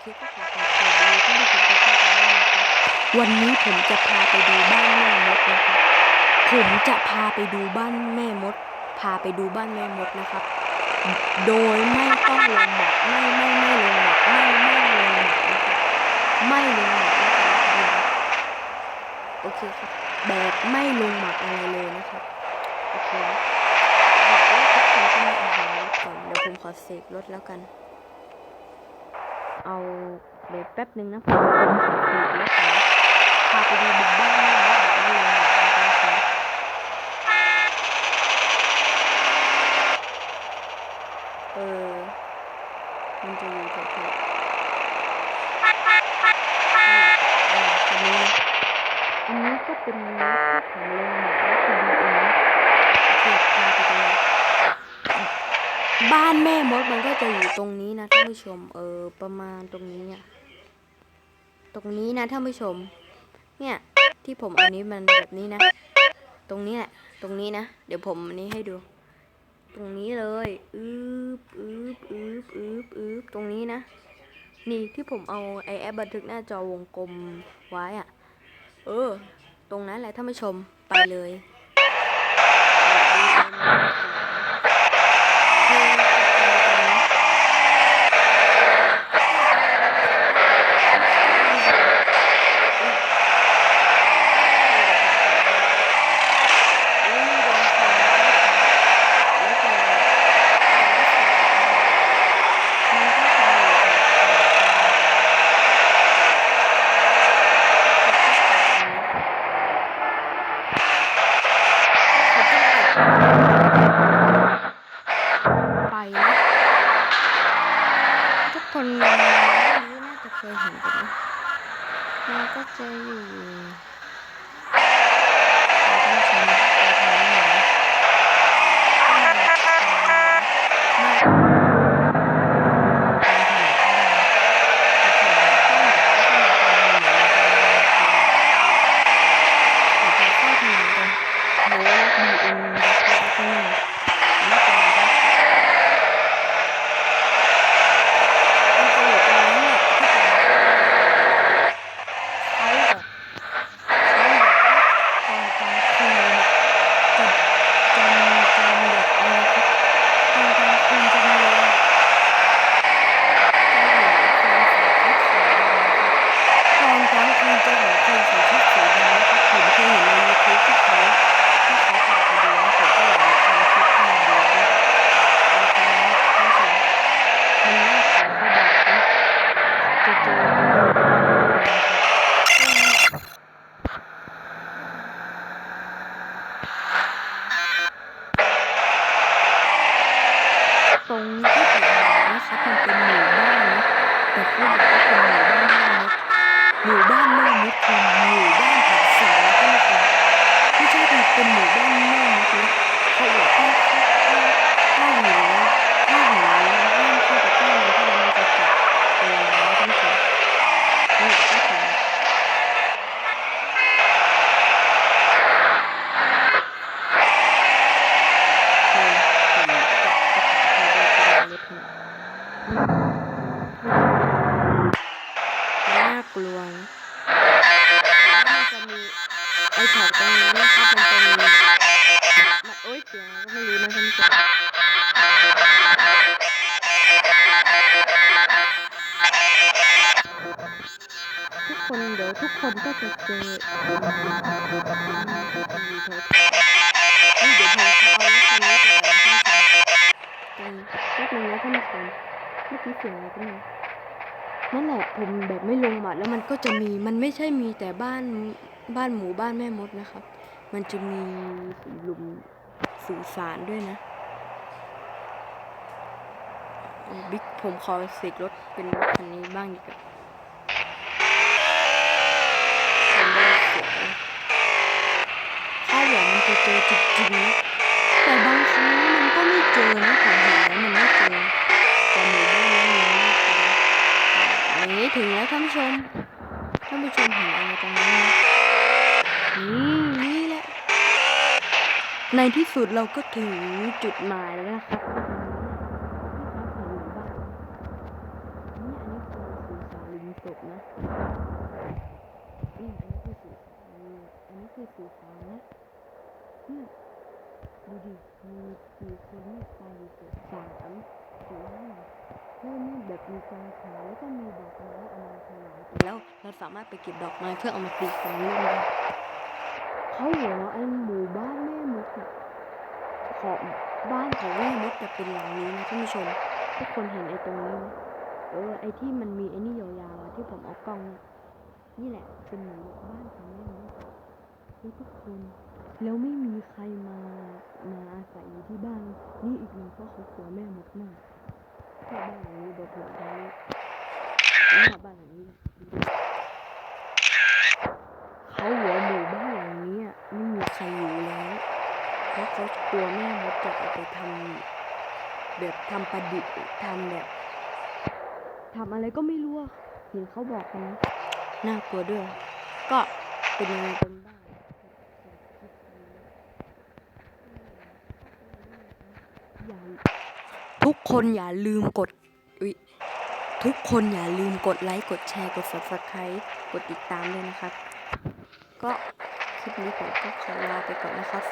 เคก็ขอขอบคุณท่านผู้ชมทุกท่านด้วยนะครับวันนี้ผมจะพาไปดูบ้านแม่มดนะครับผมจะพาไปดูบ้านแม่มด พาไปดูบ้านแม่มดนะครับ โดยไม่ต้องลงหมักไม่ไม่ไม่ลงหมักไม่ไม่ลงหมักนะครับไม่ลงหมักนะครับโอเคครับ แบบไม่ลงหมักอะไรเลยนะครับโอเคบอกว่าทุกคนต้องมีอาหารก่อนเดี๋ยวผมขอเสกรถแล้วกัน เอาเดี๋ยวแป๊บหนึ่งนะผมผมขอเสกรถก่อพาไปดูบุกบ้านแม่มดแบบไม่ลงหมักนะครับเออมันจะอยู่แถวๆนี่อันนี้อันนี้ก็เป็นของโรงหนังรถของดีเองนะโอเคพาไปกันเลย บ้านแม่มดมันก็จะอยู่ตรงนี้นะท่านผู้ชม เออ ประมาณตรงนี้อะตรงนี้นะท่านผู้ชม เนี่ย ที่ผมอันนี้มันแบบนี้นะ ตรงนี้แหละ ตรงนี้นะ เดี๋ยวผมอันนี้ให้ดู ตรงนี้เลยอืบอืบอืบอืบอืบตรงนี้นะ นี่ที่ผมเอาไอแอปบันทึกหน้าจอวงกลมไว้อะเออ ตรงนั้นแหละท่านผู้ชม ไปเลย คนน่าจะเคยเห็นกันนะมันก็จะอยู่ท่านผู้ชมไปทางไหนมาโหบีเอ็นนะครับข้างหน้านี่เป็นอะไรบ้างมันจะอยู่ตรงนี้แหละที่ผมเขาแบบเขาแบบตอนกลางคืนเนี่ยจะจะมีการแบบอะไรครับตอนกลางคืนจะมีจะเห็นคนใส่ชุดสีดำนะครับตอนกลางคืนจะเห็นคนใส่ชุดสีดำนะครับผมเคยเห็นในยูทูบที่เขาที่เขาพาไปดูนะผมก็อยากทำคลิปให้ดูด้วยโอเคนะท่านผู้ชมมันน่ากลัวที่แบบนะจะเจอนะครับ ตรงที่ผมบอกนะคะมันเป็นหมู่บ้านนะแต่เขาบอกว่าเป็นหมู่บ้านแม่มดหมู่บ้านแม่มดคือหมู่บ้านผีสิงนะท่านผู้ชมไม่ใช่เป็นหมู่บ้านแม่มดนะเขาบอกถ้าถ้าถ้าเห็นนะถ้าเห็นนะห้ามเข้าไปใกล้มันเพราะมันจะกัดตัวนะท่านผู้ชมนี่ก็ถึงคือผมจะจะจะดูเป็นเล็บนะ น่ากลวนะมันจะมีไอ้แถบตรงนี้นะครับมันจะมีมันโอ๊ยเสียงไรก็ไม่รู้นะท่านผู้ชมทุกคนเดี๋ยวทุกคนก็จะเจออยู่แถวๆนี่เดี๋ยวผมจะเอาคันนี้ไปก่อนท่านผู้ชมแป๊บนึงนะท่านผู้ชมเมื่อกี้เสียงอะไรก็ไม่รู้ นั่นแหละผมแบบไม่ลงหมัดแล้วมันก็จะมีมันไม่ใช่มีแต่บ้านบ้านหมู่บ้านแม่มดนะครับ มันจะมีหลุมสื่อสารด้วยนะบิ๊กผมขอเสกรถเป็นรถคันนี้บ้างดีกว่า ผู้ชมท่านผู้ชมเห็นอะไรตรงนี้นี่นี่แหละ ในที่สุดเราก็ถึงจุดหมายแล้วนะครับก็ตรงนี้ที่เขาเห็นหมู่บ้านนี่อันนี้คือสื่อสารจบนะนี่อันนี้คือสีอันนี้คือสีขาวนะนี่ดูดิมีสี่คนนี่ยตายอยู่สามสี่ห้าแล้วนี่แบบ มีกองขาวแล้วก็มีดอกไม้เอามาถวายแล้วเราสามารถไปเก็บดอกไม้เพื่อเอามาตีของเล่นได้เขาหัวไอ้หมู่บ้านแม่มดอะของบ้านของแม่มดจะเป็นหลังนี้นะท่านผู้ชมทุกคนเห็นไอ้ตรงนี้ไหมเออไอ้ที่มันมีไอ้นี่ยาวๆที่ผมเอากล้องเนี่ยนี่แหละเป็นหมู่บ้านของแม่มดแล้วทุกคนแล้วไม่มีใครมามาอาศัยอยู่ที่บ้านนี่อีกหนึ่งเพราะเขากลัวแม่มดมาก แค่บ้านหลังนี้บอกผมตรงนี้นี่บ้านหลังนี้เขาหัวหมู่บ้านหลังนี้ไม่มีใครอยู่แล้วเพราะเขากลัวแม่มดจะเอาไปทำแบบทำประดิษฐ์ทำแบบทำอะไรก็ไม่รู้เห็นเขาบอกกันนะน่ากลัวด้วย ก็เป็นยังไงกันบ้างอย่า ทุกคนอย่าลืมกดอุ๊ยทุกคนอย่าลืมกดไลค์กดแชร์กด subscribe กดติดตามด้วยนะครับ ก็คลิปนี้ผมก็ขอลาไปก่อนนะครับ